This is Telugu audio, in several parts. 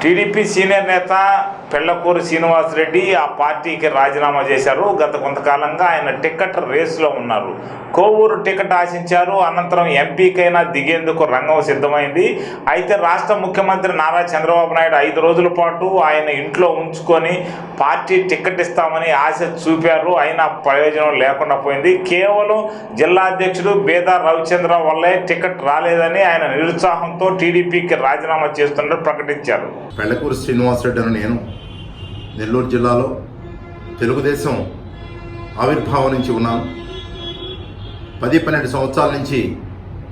টিডিপি চীনের নেতা పెళ్ళకూరు శ్రీనివాసరెడ్డి ఆ పార్టీకి రాజీనామా చేశారు. గత కొంతకాలంగా ఆయన టికెట్ రేసులో ఉన్నారు. కోవూరు టికెట్ ఆశించారు. అనంతరం ఎంపీకైనా దిగేందుకు రంగం సిద్ధమైంది. అయితే రాష్ట్ర ముఖ్యమంత్రి నారా చంద్రబాబు నాయుడు ఐదు రోజుల పాటు ఆయన ఇంట్లో ఉంచుకొని పార్టీ టికెట్ ఇస్తామని ఆశ చూపారు. అయినా ప్రయోజనం లేకుండా పోయింది. కేవలం జిల్లా అధ్యక్షుడు బేదార్ రవిచంద్ర వల్లే టికెట్ రాలేదని ఆయన నిరుత్సాహంతో టీడీపీకి రాజీనామా చేస్తున్నట్టు ప్రకటించారు. పెళ్ళకూరు శ్రీనివాసరెడ్డి అని నేను నెల్లూరు జిల్లాలో తెలుగుదేశం ఆవిర్భావం నుంచి ఉన్నాను. పది పన్నెండు సంవత్సరాల నుంచి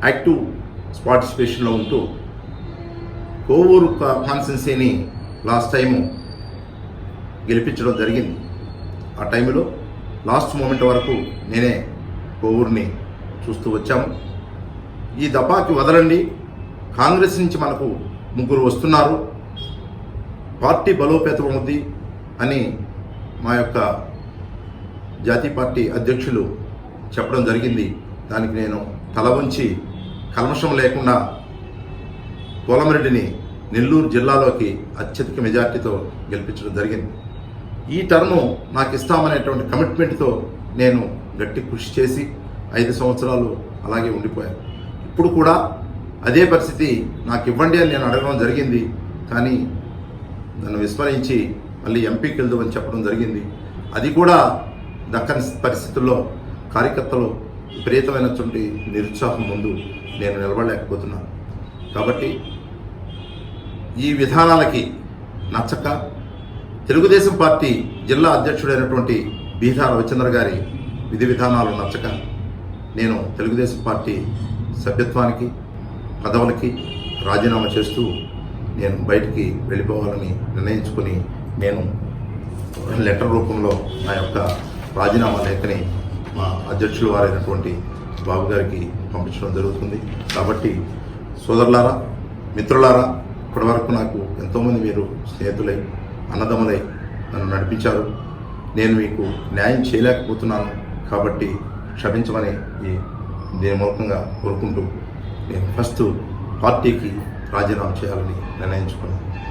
యాక్టివ్ పార్టిసిపేషన్లో ఉంటూ కోవూరు కాన్సెన్సీని లాస్ట్ టైము గెలిపించడం జరిగింది. ఆ టైంలో లాస్ట్ మూమెంట్ వరకు నేనే కోవూరుని చూస్తూ వచ్చాము. ఈ దపాకి వదలండి. కాంగ్రెస్ నుంచి మనకు ముగ్గురు వస్తున్నారు. పార్టీ బలోపేతం ఉంది అని మా యొక్క జాతీయ పార్టీ అధ్యక్షులు చెప్పడం జరిగింది. దానికి నేను తల వంచి కల్మషం లేకుండా కోలమరెడ్డిని నెల్లూరు జిల్లాలోకి అత్యధిక మెజార్టీతో గెలిపించడం జరిగింది. ఈ టర్ము నాకు ఇస్తామనేటువంటి కమిట్మెంట్తో నేను గట్టి కృషి చేసి ఐదు సంవత్సరాలు అలాగే ఉండిపోయాను. ఇప్పుడు కూడా అదే పరిస్థితి నాకు ఇవ్వండి అని నేను అడగడం జరిగింది. కానీ నన్ను విస్మరించి మళ్ళీ ఎంపీకి వెళ్దామని చెప్పడం జరిగింది. అది కూడా దక్కని పరిస్థితుల్లో కార్యకర్తలు విపరీతమైనటువంటి నిరుత్సాహం ముందు నేను నిలబడలేకపోతున్నాను కాబట్టి ఈ విధానాలకి నచ్చక తెలుగుదేశం పార్టీ జిల్లా అధ్యక్షుడైనటువంటి బీహార్ రవిచంద్ర గారి విధి విధానాలు నచ్చక నేను తెలుగుదేశం పార్టీ సభ్యత్వానికి పదవులకి రాజీనామా చేస్తూ నేను బయటికి వెళ్ళిపోవాలని నిర్ణయించుకుని నేను లెటర్ రూపంలో నా యొక్క రాజీనామా లేఖని మా అధ్యక్షులు వారైనటువంటి బాబు గారికి పంపించడం జరుగుతుంది. కాబట్టి సోదరులారా మిత్రులారా ఇప్పటి వరకు నాకు ఎంతోమంది మీరు స్నేహితులై అన్నదమ్ములై నన్ను నడిపించారు. నేను మీకు న్యాయం చేయలేకపోతున్నాను కాబట్టి క్షమించమని ఈ దీని మూలకంగా కోరుకుంటూ నేను ఫస్ట్ పార్టీకి రాజీనామా చేయాలని నిర్ణయించుకున్నాను.